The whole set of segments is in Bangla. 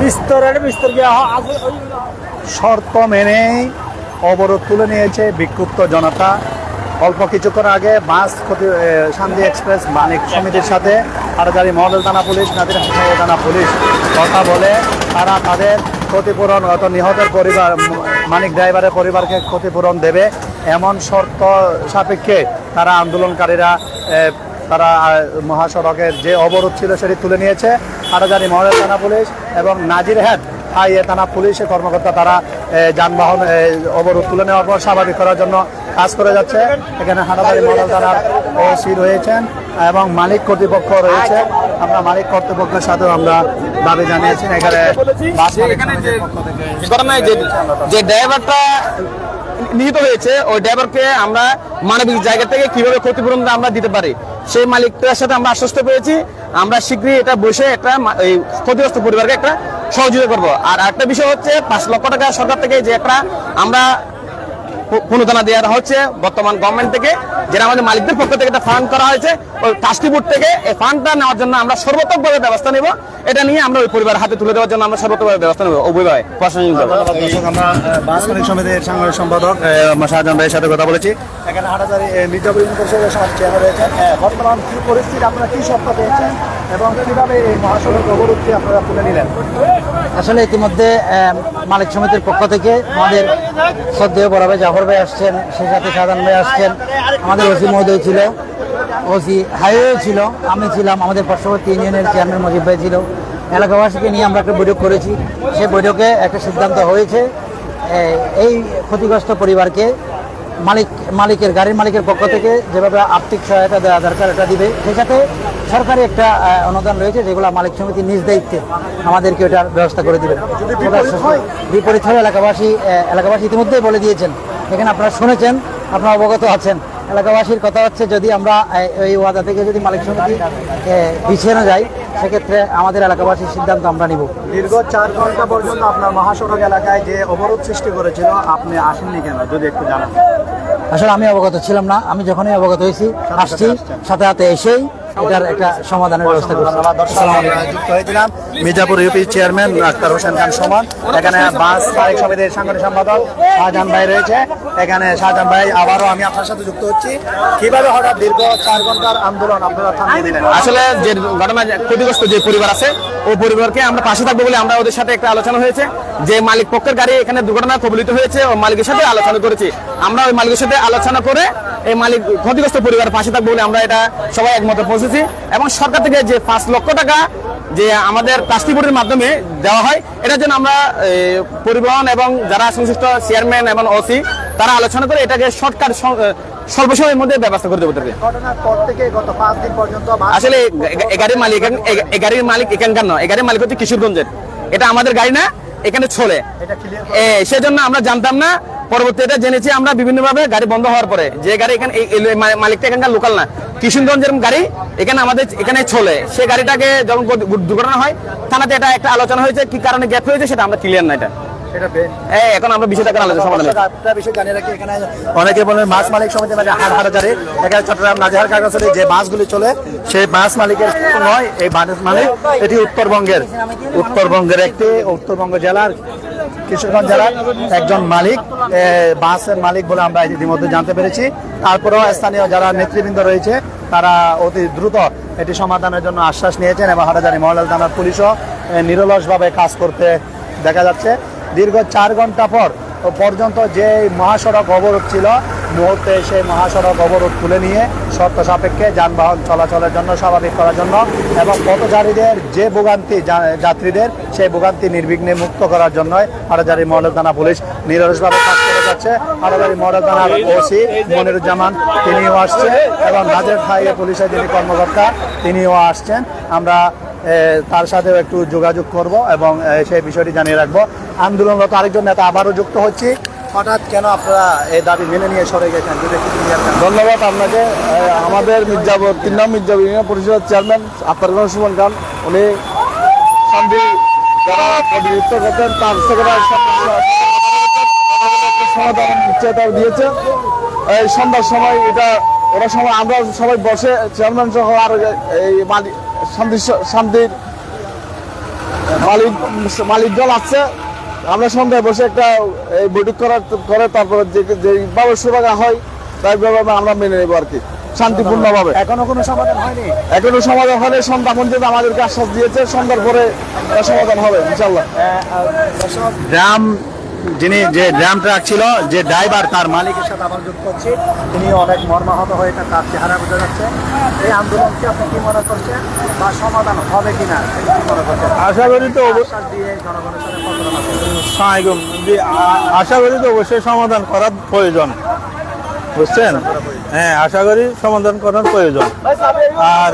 বিস্তরের বিস্তর শর্ত মেনেই অবরোধ তুলে নিয়েছে বিক্ষুব্ধ জনতা। অল্প কিছুক্ষণ আগে বাস ক্ষতি- শান্তি এক্সপ্রেস মানিক সমিতির সাথে হাটাজারি মডেল থানা পুলিশ নাদির থানা পুলিশ কথা বলে, তারা তাদের ক্ষতিপূরণ অত নিহতের পরিবার মানিক ড্রাইভারের পরিবারকে ক্ষতিপূরণ দেবে। এমন শর্ত সাপেক্ষে তারা আন্দোলনকারীরা তারা মহাসড়কের যে অবরোধ ছিল সেটি তুলে নিয়েছে। হাটাজারি মডেল থানা পুলিশ এবং নাজির নাজিরহাট হাইয়ে থানা পুলিশের কর্মকর্তা তারা যানবাহন অবরোধ তুলে নেওয়ার পর স্বাভাবিক করার জন্য কাজ করে যাচ্ছে। এখানে হাটাজারি মডেল থানার ওসি রয়েছেন এবং মালিক কর্তৃপক্ষ রয়েছে। আমরা মালিক কর্তৃপক্ষের সাথেও আমরা দাবি জানিয়েছি। এখানে বাস যে যে ড্রাইভারটা নিহিত হয়েছে ওই ড্রাইভারকে আমরা মানবিক জায়গা থেকে কীভাবে ক্ষতিপূরণ আমরা দিতে পারি? সেই মালিকটার সাথে আমরা আশ্বস্ত পেয়েছি। আমরা শীঘ্রই এটা বসে একটা এই ক্ষতিগ্রস্ত পরিবারকে একটা সহযোগিতা করব। আর একটা বিষয় হচ্ছে, পাঁচ লক্ষ টাকা সরকার থেকে যে একটা আমরা পু- দেওয়া হচ্ছে বর্তমান গভর্নমেন্ট থেকে যেটা আমাদের মালিকদের পক্ষ থেকে একটা ফান্ড করা হয়েছে। ওই ট্রাস্টি থেকে এই ফান্ডটা নেওয়ার জন্য আমরা সর্বোত্তমভাবে ব্যবস্থা নেব। এটা নিয়ে আমরা ওই পরিবারের হাতে তুলে দেওয়ার জন্য আমরা সর্বোত্তমভাবে ব্যবস্থা নেব। উভয়ভাবে প্রশাসনিকভাবে দর্শক, আমরা আহ, বাস মালিক সমিতির সাংগঠনিক সম্পাদক শাহজাহান ভাইয়ের সাথে কথা বলেছি। এখানে হাটাজারি মির্জাপুর রয়েছেন। বর্তমান কি পরিস্থিতি আপনারা কি পেয়েছেন এবং কীভাবে এই মহাসড়ক অবরোধটি আপনারা তুলে নিলেন? আসলে ইতিমধ্যে মালিক সমিতির পক্ষ থেকে আমাদের শ্রদ্ধেয় বড় ভাই জাফর ভাই আসছেন, সেই সাথে সাধান ভাই আসছেন, আমাদের ওসি মহোদয় ছিল, ওসি হাইওয়ে ছিল, আমি ছিলাম, আমাদের পার্শ্ববর্তী ইউনিয়নের চেয়ারম্যান মজিব ভাই ছিল। এলাকাবাসীকে নিয়ে আমরা একটা বৈঠক করেছি সেই বৈঠকে একটা সিদ্ধান্ত হয়েছে এই ক্ষতিগ্রস্ত পরিবারকে মালিক, মালিকের, গাড়ির মালিকের পক্ষ থেকে যেভাবে আর্থিক সহায়তা দেওয়া দরকার, এটা দিবে। সেই সাথে সরকারি একটা অনুদান রয়েছে যেগুলো মালিক সমিতি নিজ দায়িত্বে আমাদেরকে ওটার ব্যবস্থা করে দিবেন। বিপরীত হয়? বিপরীত হয়ে এলাকাবাসী এলাকাবাসী ইতিমধ্যেই বলে দিয়েছেন। এখানে আপনারা শুনেছেন আপনারা অবগত আছেন। এলাকাবাসীর কথা হচ্ছে যদি আমরা এই ওয়াদা থেকে যদি মালিক সমিতি পিছিয়ে না যাই সেক্ষেত্রে আমাদের এলাকাবাসীর সিদ্ধান্ত আমরা নিব। দীর্ঘ চার ঘণ্টা পর্যন্ত আপনার মহাসড়ক এলাকায় যে অবরোধ সৃষ্টি করেছিল আপনি আসেননি কেন? যদি একটু জানান। আসলে আমি অবগত ছিলাম না। আমি যখনই অবগত হয়েছি আসছি সাথে সাথে এসেই এটার একটা সমাধানের ব্যবস্থা করছি। যুক্ত হয়েছিলাম মির্জাপুর ইউপি চেয়ারম্যান আক্তার হোসেন খান সমান। এখানে বাস সমিতির সাংগঠনিক সম্পাদক শাহজাহান ভাই রয়েছে। এখানে শাহজাহান ভাই আবারও আমি আপনার সাথে যুক্ত হচ্ছি। কীভাবে হঠাৎ দীর্ঘ চার ঘণ্টার আন্দোলন আপনারা থামিয়ে দিলেন? আসলে যে ঘটনা ক্ষতিগ্রস্ত যে পরিবার আছে ও পরিবারকে আমরা পাশে থাকব বলে আমরা ওদের সাথে একটা আলোচনা হয়েছে। যে মালিক পক্ষের গাড়ি এখানে দুর্ঘটনা কবলিত হয়েছে ও মালিকের সাথে আলোচনা করেছি। আমরা ওই মালিকের সাথে আলোচনা করে এই মালিক ক্ষতিগ্রস্ত পরিবারের পাশে থাকব বলে আমরা এটা সবাই একমতে পৌঁছেছি এবং সরকার থেকে যে পাঁচ লক্ষ টাকা যে আমাদের প্লাস্টিক বোর্ডের মাধ্যমে দেওয়া হয় এটার জন্য আমরা পরিবহন এবং যারা সংশ্লিষ্ট চেয়ারম্যান এবং ওসি তারা আলোচনা করে এটাকে শর্টকাট স্বল্প সময়ের মধ্যে ব্যবস্থা করে দেবো বাস- আসলে এ- এ- এ গাড়ির মালিক এখান- এ- এ গাড়ির মালিক এখানকার নয় এ গাড়ির মালিক হচ্ছে কিশোরগঞ্জের। এটা আমাদের গাড়ি না এখানে চলে। এ, সেজন্য আমরা জানতাম না পরবর্তী এটা জেনেছি আমরা বিভিন্নভাবে গাড়ি বন্ধ হওয়ার পরে। যে গাড়ি এখানে মালিকটা এখানকার লোকাল না। কিশোরগঞ্জের গাড়ি এখানে আমাদের এখানে চলে। সে গাড়িটাকে যখন দুর্ঘটনা হয় থানাতে এটা একটা আলোচনা হয়েছে কি কারণে গ্যাপ হয়েছে সেটা আমরা ক্লিয়ার না এটা। এ, এখন আমরা আলোচনা সমাধান বিষয় জানিয়ে রাখি এখানে অনেকে বলেন মাছ মালিক সমিতি মানে হাট হাটাজারি এখানে চট্টগ্রাম নাজেহার কাগজে যে বাসগুলি চলে সেই বাস মালিকের নয় এই বাস মালিক এটি উত্তরবঙ্গের। উত্তরবঙ্গের একটি উত্তরবঙ্গ জেলার কিশোরগঞ্জ জেলার একজন মালিক বাসের মালিক বলে আমরা ইতিমধ্যে জানতে পেরেছি। তারপরেও স্থানীয় যারা নেতৃবৃন্দ রয়েছে, তারা অতি দ্রুত এটি সমাধানের জন্য আশ্বাস নিয়েছেন এবং হাটাজারি মহলাল থানার পুলিশও নিরলসভাবে কাজ করতে দেখা যাচ্ছে। দীর্ঘ চার ঘণ্টা পর পর্যন্ত যে মহাসড়ক অবরোধ ছিল মুহূর্তে সেই মহাসড়ক অবরোধ তুলে নিয়ে শর্ত সাপেক্ষে যানবাহন চলাচলের জন্য স্বাভাবিক করার জন্য এবং পথচারীদের যে ভোগান্তি যাত্রীদের, সেই ভোগান্তি নির্বিঘ্নে মুক্ত করার জন্য হাটাজারি মডেল থানা পুলিশ নিরলসভাবে কাজ করে যাচ্ছে। হাটাজারি মডেল থানার ওসি মনিরুজ্জামান, তিনিও আসছে এবং নাজের হাইওয়ে পুলিশের যিনি কর্মকর্তা, তিনিও আসছেন। আমরা তার সাথেও একটু যোগাযোগ করব এবং সেই বিষয়টি জানিয়ে রাখব। আন্দোলনরত আরেকজন নেতা আবারও যুক্ত হচ্ছি। হঠাৎ কেন আপনারা এই দাবি মেনে নিয়ে সরে গেছেন। ধন্যবাদ আপনাকে। আমাদের মির্জাপুর তিন নাম মির্জাপুর ইউনিয়ন পরিষদের চেয়ারম্যান খান সুমন খান। উনি শান্তি যারা প্রতিনিধিত্ব করতেন তার সমাধান চেতা দিয়েছে। এই সন্ধ্যার সময় এটা, ওরা সময় আমরা সবাই বসে চেয়ারম্যান সহ আর এই মালিক শান্তি শান্তির মালিক মালিক দল আসছে। আমরা সন্ধ্যায় বসে একটা এই বৈঠক করার করে তারপরে যে যে ব্যবস্থা হয় তাই ব্যাপারে আমরা মেনে নেব আর কি শান্তিপূর্ণভাবে। এখনও কোনো সমাধান হয়নি? এখনও সমাধান হলে সন্ধ্যা পর্যন্ত আমাদেরকে আশ্বাস দিয়েছে সন্ধ্যার পরে সমাধান হবে ইনশাল্লাহ ড্রাম যিনি যে ড্রাম ট্রাক ছিল যে ড্রাইভার তার মালিকের সাথে আবার যুক্ত হচ্ছে তিনি অনেক মর্মাহত হয়ে তার চেহারা বোঝা যাচ্ছে। এই আন্দোলনকে আপনি কি মনে করছেন বা সমাধান হবে কিনা কি মনে করছেন? আশা করি তো দিয়ে জনগণের সাথে আশা করি তো অবশ্যই সমাধান করার প্রয়োজন। বুঝছেন? হ্যাঁ আশা করি সমাধান করার প্রয়োজন। আর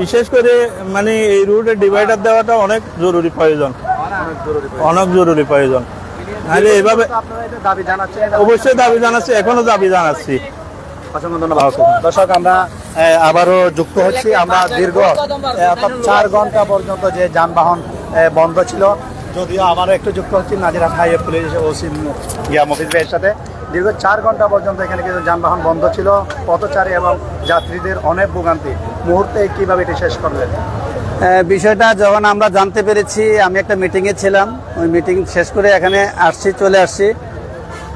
বিশেষ করে মানে এই রুটে ডিভাইডার দেওয়াটা অনেক জরুরি প্রয়োজন। অনেক জরুরি প্রয়োজন। নাহলে এইভাবে তো আপনারা দাবি জানাচ্ছেন অবশ্যই দাবি জানাচ্ছি এখনও দাবি জানাচ্ছি। অসংখ্য ধন্যবাদ। দর্শক আমরা আবারও যুক্ত হচ্ছি। আমরা দীর্ঘ অর্থাৎ চার ঘণ্টা পর্যন্ত যে যানবাহন বন্ধ ছিল যদিও আবারও একটু যুক্ত হচ্ছি নাজিরাত হাইওয়ে পুলিশ ওসি গিয়া মফিজ ভাইয়ের সাথে। দীর্ঘ চার ঘণ্টা পর্যন্ত এখানে কিন্তু যানবাহন বন্ধ ছিল। পথচারী এবং যাত্রীদের অনেক ভোগান্তি। মুহূর্তে কীভাবে এটি শেষ করলেন? আহ, বিষয়টা যখন আমরা জানতে পেরেছি, আমি একটা মিটিংয়ে ছিলাম। ওই মিটিং শেষ করে এখানে আসছি, চলে আসছি।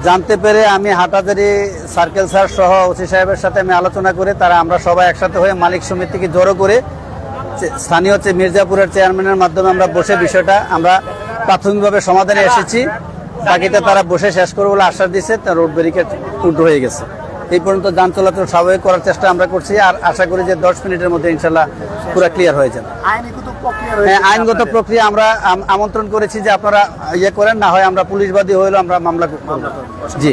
জানতে পেরে আমি হাটাজারি সার্কেল স্যার সহ ওসি সাহেবের সাথে আমি আলোচনা করে, তারা আমরা সবাই একসাথে হয়ে মালিক সমিতিকে জড়ো করে স্থানীয় হচ্ছে মির্জাপুরের চেয়ারম্যানের মাধ্যমে আমরা বসে বিষয়টা আমরা প্রাথমিকভাবে সমাধানে এসেছি। বাকিটা তারা বসে শেষ করবে বলে আশ্বাস দিচ্ছে তার রোড ব্যারিকেড উল্টো হয়ে গেছে। এই পর্যন্ত যান চলাচল স্বাভাবিক করার চেষ্টা আমরা করছি আর আশা করি যে দশ মিনিটের মধ্যে ইনশাল্লাহ পুরো ক্লিয়ার হয়ে যাবে। হ্যাঁ, আইনগত প্রক্রিয়া আমরা আমন্ত্রণ করেছি যে আপনারা ইয়ে করেন না হয় আমরা পুলিশবাদী হইল আমরা মামলা জি।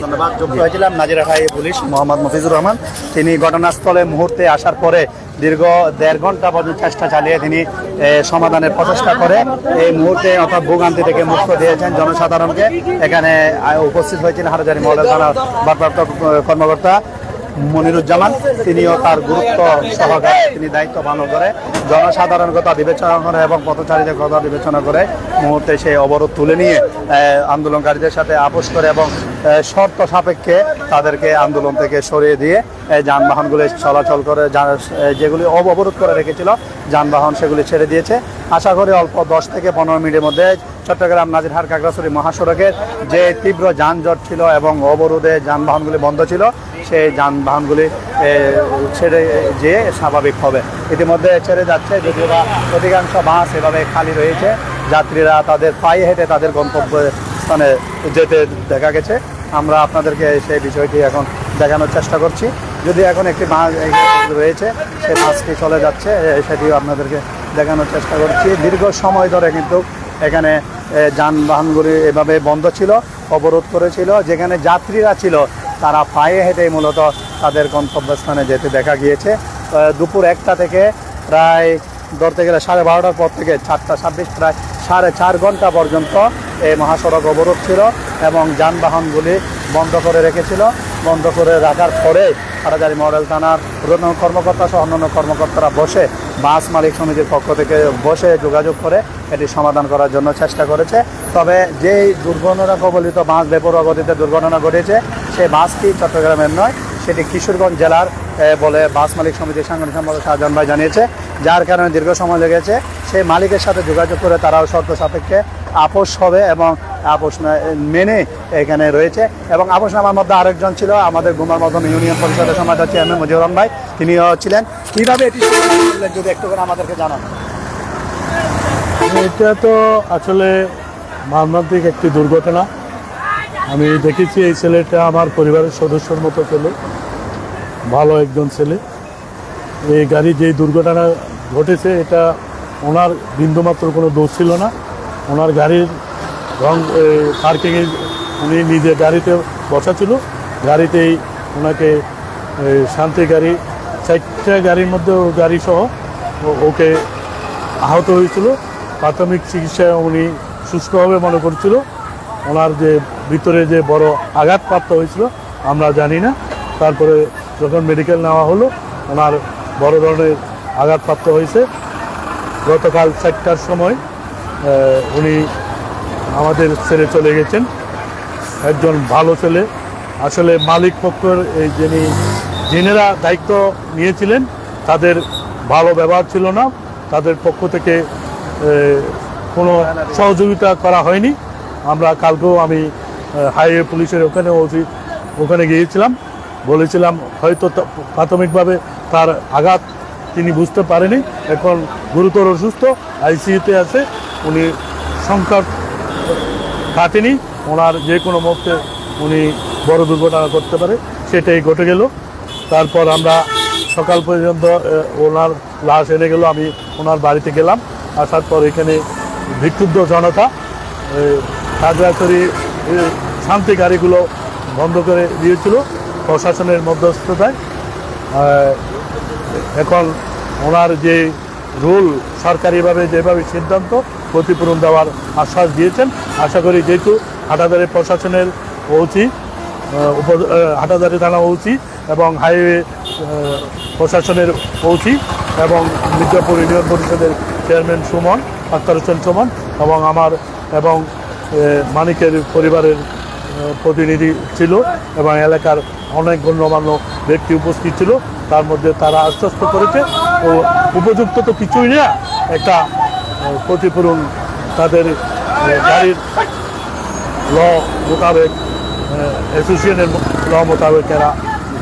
হয়েছিলাম নাজিরা ভাই পুলিশ মোহাম্মদ মফিজুর রহমান। তিনি ঘটনাস্থলে মুহূর্তে আসার পরে দীর্ঘ দেড় ঘণ্টা পর্যন্ত চেষ্টা চালিয়ে তিনি সমাধানের প্রচেষ্টা করে। এই মুহূর্তে অর্থাৎ ভোগান্তি থেকে মুক্ত দিয়েছেন জনসাধারণকে। এখানে উপস্থিত হয়েছেন হারাজারি মডেল থানার ভারপ্রাপ্ত কর্মকর্তা। মনিরুজ্জামান, তিনিও তার গুরুত্ব সহকারে তিনি দায়িত্ব পালন করে জনসাধারণ কথা বিবেচনা করে এবং পথচারীদের কথা বিবেচনা করে মুহূর্তে সেই অবরোধ তুলে নিয়ে আন্দোলনকারীদের সাথে আপোষ করে এবং শর্ত সাপেক্ষে তাদেরকে আন্দোলন থেকে সরিয়ে দিয়ে যানবাহনগুলি চলাচল করে যেগুলি অব- অবরোধ করে রেখেছিল, যানবাহন সেগুলি ছেড়ে দিয়েছে। আশা করি অল্প দশ থেকে পনেরো মিনিটের মধ্যে চট্টগ্রাম নাজিরহাট কাকড়াছড়ি মহাসড়কের যে তীব্র যানজট ছিল এবং অবরোধে যানবাহনগুলি বন্ধ ছিল, সেই যানবাহনগুলি ছেড়ে যেয়ে স্বাভাবিক হবে। ইতিমধ্যে ছেড়ে যাচ্ছে, যদিও বা অধিকাংশ বাস এভাবে খালি রয়েছে। যাত্রীরা তাদের পায়ে হেঁটে তাদের গন্তব্য স্থানে যেতে দেখা গেছে। আমরা আপনাদেরকে সেই বিষয়টি এখন দেখানোর চেষ্টা করছি। যদি এখন একটি বাস রয়েছে, সেই বাসটি চলে যাচ্ছে সেটিও আপনাদেরকে দেখানোর চেষ্টা করছি। দীর্ঘ সময় ধরে কিন্তু এখানে যানবাহনগুলি এভাবে বন্ধ ছিল, অবরোধ করেছিল। যেখানে যাত্রীরা ছিল, তারা পায়ে হেঁটে মূলত তাদের গন্তব্যস্থানে যেতে দেখা গিয়েছে। দুপুর একটা থেকে প্রায় ধরতে গেলে সাড়ে বারোটার পর থেকে চারটা ছাব্বিশ, প্রায় সাড়ে চার ঘণ্টা পর্যন্ত এই মহাসড়ক অবরোধ ছিল এবং যানবাহনগুলি বন্ধ করে রেখেছিল। বন্ধ করে রাখার পরে হাটাজারি মডেল থানার প্রধান কর্মকর্তা সহ অন্যান্য কর্মকর্তারা বসে বাস মালিক সমিতির পক্ষ থেকে বসে যোগাযোগ করে এটি সমাধান করার জন্য চেষ্টা করেছে। তবে যেই দুর্ঘটনা কবলিত বাস বেপরোয়া গতিতে দুর্ঘটনা ঘটেছে সেই বাসটি চট্টগ্রামের নয়, সেটি কিশোরগঞ্জ জেলার বলে বাস মালিক সমিতির সাংগঠনিক সম্পাদক শাহজাহান ভাই জানিয়েছে। যার কারণে দীর্ঘ সময় লেগেছে, সেই মালিকের সাথে যোগাযোগ করে তারাও শর্ত সাপেক্ষে আপোষ হবে এবং আপোষ মেনে এখানে রয়েছে। এবং আপোষ নামার মধ্যে আরেকজন ছিল, আমাদের গুমার মধ্যম ইউনিয়ন পরিষদের সমাজের চেয়ারম্যান মুজিবুর রহমান ভাই তিনিও ছিলেন। কীভাবে এটি যদি একটু করে আমাদেরকে জানান। এটা তো আসলে মর্মান্তিক একটি দুর্ঘটনা। আমি দেখেছি এই ছেলেটা আমার পরিবারের সদস্যর মতো ছেলে, ভালো একজন ছেলে। এই গাড়ি যেই দুর্ঘটনা ঘটেছে, এটা ওনার বিন্দুমাত্র কোনো দোষ ছিল না। ওনার গাড়ির রং পার্কিংয়ে উনি নিজে গাড়িতে বসা ছিল গাড়িতেই ওনাকে শান্তি গাড়ি, চারটা গাড়ির মধ্যে গাড়ি সহ ওকে আহত হয়েছিল। প্রাথমিক চিকিৎসায় উনি সুস্থভাবে মনে করছিল। ওনার যে ভিতরে যে বড় আঘাতপ্রাপ্ত হয়েছিল, আমরা জানি না। তারপরে যখন মেডিকেল নেওয়া হলো, ওনার বড় ধরনের আঘাতপ্রাপ্ত হয়েছে। গতকাল চারটার সময় উনি আমাদের ছেড়ে চলে গেছেন। একজন ভালো ছেলে। আসলে মালিক পক্ষের এই যিনি, যিনারা দায়িত্ব নিয়েছিলেন, তাদের ভালো ব্যবহার ছিল না। তাদের পক্ষ থেকে কোনো সহযোগিতা করা হয়নি। আমরা কালকেও আমি হাইওয়ে পুলিশের ওখানে ওসি, ওখানে গিয়েছিলাম। বলেছিলাম, হয়তো প্রাথমিকভাবে তার আঘাত তিনি বুঝতে পারেনি। এখন গুরুতর অসুস্থ, আইসিইউতে আছে। উনি সংকট কাটেনি। ওনার যে কোনো মুহূর্তে উনি বড় দুর্ঘটনা করতে পারে, সেটাই ঘটে গেল। তারপর আমরা সকাল পর্যন্ত ওনার লাশ এনে গেল, আমি ওনার বাড়িতে গেলাম। আসার পর এখানে বিক্ষুব্ধ জনতা খাগড়াছড়ি শান্তি গাড়িগুলো বন্ধ করে দিয়েছিল প্রশাসনের মধ্যস্থতায়। এখন ওনার যে রুল, সরকারিভাবে যেভাবে সিদ্ধান্ত ক্ষতিপূরণ দেওয়ার আশ্বাস দিয়েছেন। আশা করি যেহেতু হাটাদারি প্রশাসনের ওসি উপ হাটাদারি থানা ওসি এবং হাইওয়ে প্রশাসনের ওসি এবং মির্জাপুর ইউনিয়ন পরিষদের চেয়ারম্যান সুমন, আক্তার হোসেন সুমন এবং আমার এবং মানিকের পরিবারের প্রতিনিধি ছিল এবং এলাকার অনেক গণ্যমান্য ব্যক্তি উপস্থিত ছিল। তার মধ্যে তারা আশ্বস্ত করেছে, ও উপযুক্ত তো কিছুই না। একটা ক্ষতিপূরণ তাদের গাড়ির ল মোতাবেক অ্যাসোসিয়েশনের ল মোতাবেক এরা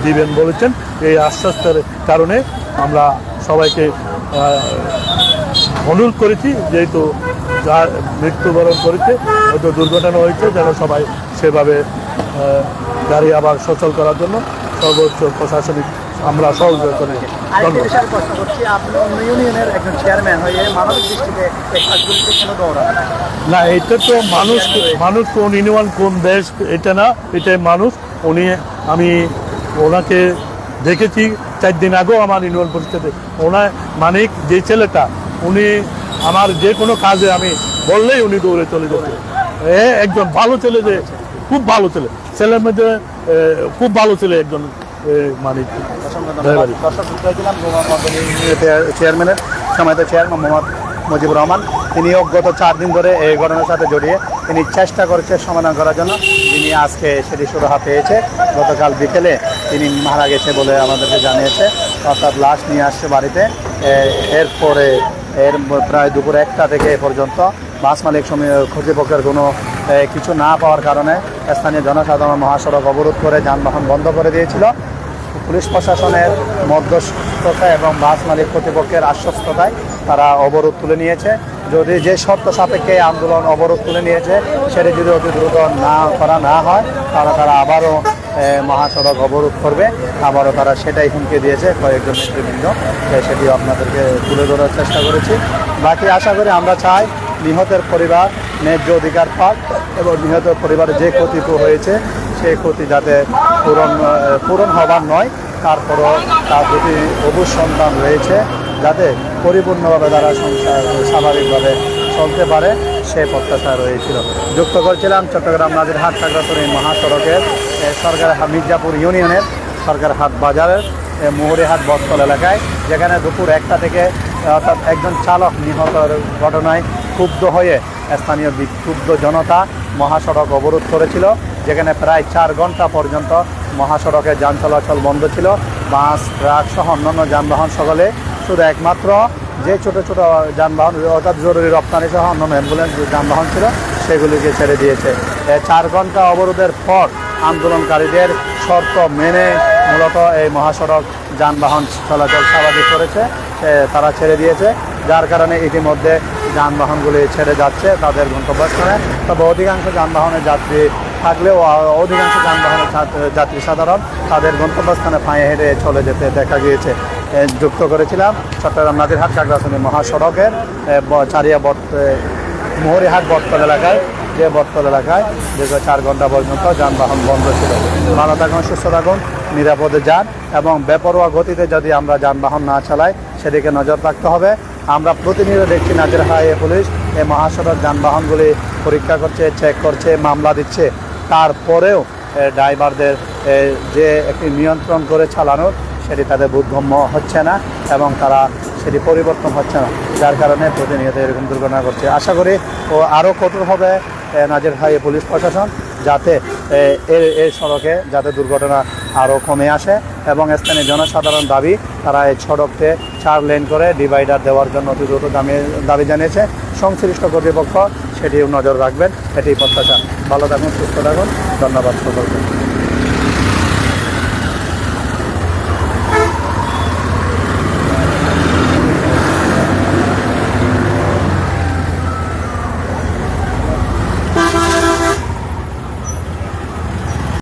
দিবেন বলেছেন। এই আশ্বাসের কারণে আমরা সবাইকে অনুরোধ করেছি, যেহেতু যার মৃত্যুবরণ করেছে, হয়তো দুর্ঘটনা হয়েছে, যেন সবাই সেভাবে গাড়ি আবার সচল করার জন্য সর্বোচ্চ প্রশাসনিক আমরা সহযোগিতা আরেকটি বিষয়ে প্রশ্ন করছি, আপনি অন্য ইউনিয়নের একজন চেয়ারম্যান হয়ে মানবিক দৃষ্টিতে কাজগুলিতে কেন দৌড়ান? না, এটা তো মানুষ মানুষ কোন ইউনিয়ন, কোন দেশ, এটা না, এটাই মানুষ। উনি, আমি ওনাকে দেখেছি চার দিন আগেও আমার ইউনিয়ন পরিষদে। ওনার মানিক যে ছেলেটা, উনি আমার যে কোনো কাজে আমি বললেই উনি দৌড়ে চলে যেত। এ একজন ভালো ছেলে যে, খুব ভালো ছেলে। ছেলের মধ্যে খুব ভালো ছেলে একজন মানিক। চেয়ারম্যানের সময়ত চেয়ারম্যান মোহাম্মদ মুজিবুর রহমান। তিনিও গত চার দিন ধরে এই ঘটনার সাথে জড়িয়ে তিনি চেষ্টা করছে সমাধান করার জন্য। তিনি আজকে সেটি সুরাহা পেয়েছে। গতকাল বিকেলে তিনি মারা গেছে বলে আমাদেরকে জানিয়েছে। অর্থাৎ লাশ নিয়ে আসছে বাড়িতে। এরপরে এর প্রায় দুপুর একটা থেকে এ পর্যন্ত বাস মালিক সময় কর্তৃপক্ষের কোনো কিছু না পাওয়ার কারণে স্থানীয় জনসাধারণ মহাসড়ক অবরোধ করে যানবাহন বন্ধ করে দিয়েছিল। পুলিশ প্রশাসনের মধ্যস্থতা এবং বাস মালিক কর্তৃপক্ষের আশ্বস্ততায় তারা অবরোধ তুলে নিয়েছে। যদি যে শর্ত সাপেক্ষে আন্দোলন অবরোধ তুলে নিয়েছে সেটি যদি অতি দ্রুত না করা না হয় তারা তারা আবারও মহাসড়ক অবরোধ করবে। আবারও তারা সেটাই হুমকি দিয়েছে কয়েকজন নেতৃবৃন্দ। এ, সেটিও আপনাদেরকে তুলে ধরার চেষ্টা করেছি। বাকি আশা করি আমরা চাই নিহতের পরিবার ন্যায্য অধিকার পাক এবং নিহত পরিবারে যে ক্ষতি হয়েছে সেই ক্ষতি যাতে পূরণ পূরণ হবার নয় তারপরও তার দুটি অবুজ সন্তান রয়েছে যাতে পরিপূর্ণভাবে তারা সংসার স্বাভাবিকভাবে চলতে পারে সেই প্রত্যাশা রয়েছিল। যুক্ত করছিলাম চট্টগ্রাম নাজিরহাট খাগড়াছড়ি মহাসড়কের এ, সরকার মির্জাপুর ইউনিয়নের সরকার হাট বাজারের মুহুরিহাট বস্তল এলাকায় যেখানে দুপুর একটা থেকে অর্থাৎ একজন চালক নিহতের ঘটনায় ক্ষুব্ধ হয়ে স্থানীয় বিক্ষুব্ধ জনতা মহাসড়ক অবরোধ করেছিল, যেখানে প্রায় চার ঘণ্টা পর্যন্ত মহাসড়কে যান চলাচল বন্ধ ছিল। বাস, ট্রাক সহ অন্যান্য যানবাহন সকলে শুধু একমাত্র যে ছোট ছোট যানবাহন, অর্থাৎ জরুরি রপ্তানি সহ অন্যান্য অ্যাম্বুলেন্স যানবাহন ছিল, সেগুলিকে ছেড়ে দিয়েছে। চার ঘণ্টা অবরোধের পর আন্দোলনকারীদের শর্ত মেনে মূলত এই মহাসড়ক যানবাহন চলাচল স্বাভাবিক করেছে তারা ছেড়ে দিয়েছে, যার কারণে ইতিমধ্যে যানবাহনগুলি ছেড়ে যাচ্ছে, তাদের গন্তব্যস্থানে তবে অধিকাংশ যানবাহনের যাত্রী থাকলেও অধিকাংশ যানবাহনের যাত্রী সাধারণ, তাদের গন্তব্যস্থানে পায়ে হেঁটে চলে যেতে দেখা গিয়েছে। যুক্ত করেছিলাম চট্টগ্রাম নাদিরহাট কাকড়াছড়ি মহাসড়কের চারিয়া বট মোহরিহাট বটতল এলাকায়, যে বটতল এলাকায় দীর্ঘ চার ঘণ্টা পর্যন্ত যানবাহন বন্ধ ছিল। ভালো থাকুন, সুস্থ থাকুন, নিরাপদে যান এবং বেপরোয়া গতিতে যদি আমরা যানবাহন না চালাই, সেদিকে নজর রাখতে হবে। আমরা প্রতিনিয়ত দেখছি নাজির হাইওয়ে পুলিশ এই মহাসড়ক যানবাহনগুলি পরীক্ষা করছে চেক করছে মামলা দিচ্ছে। তারপরেও ড্রাইভারদের যে একটি নিয়ন্ত্রণ করে চালানোর সেটি তাদের বোধগম্য হচ্ছে না এবং তারা সেটি পরিবর্তন হচ্ছে না। যার কারণে প্রতিনিয়ত এরকম দুর্ঘটনা ঘটছে। আশা করি ও আরও কঠোর হবে এ, নাজির পুলিশ প্রশাসন যাতে এর এই সড়কে যাতে দুর্ঘটনা আরও কমে আসে এবং স্থানীয় জনসাধারণ দাবি তারা এই সড়ককে চার লেন করে ডিভাইডার দেওয়ার জন্য অতি দ্রুত দামে দাবি জানিয়েছে। সংশ্লিষ্ট কর্তৃপক্ষ সেটিও নজর রাখবেন। এটি প্রত্যাশা। ভালো থাকুন, সুস্থ থাকুন। ধন্যবাদ সকলকে।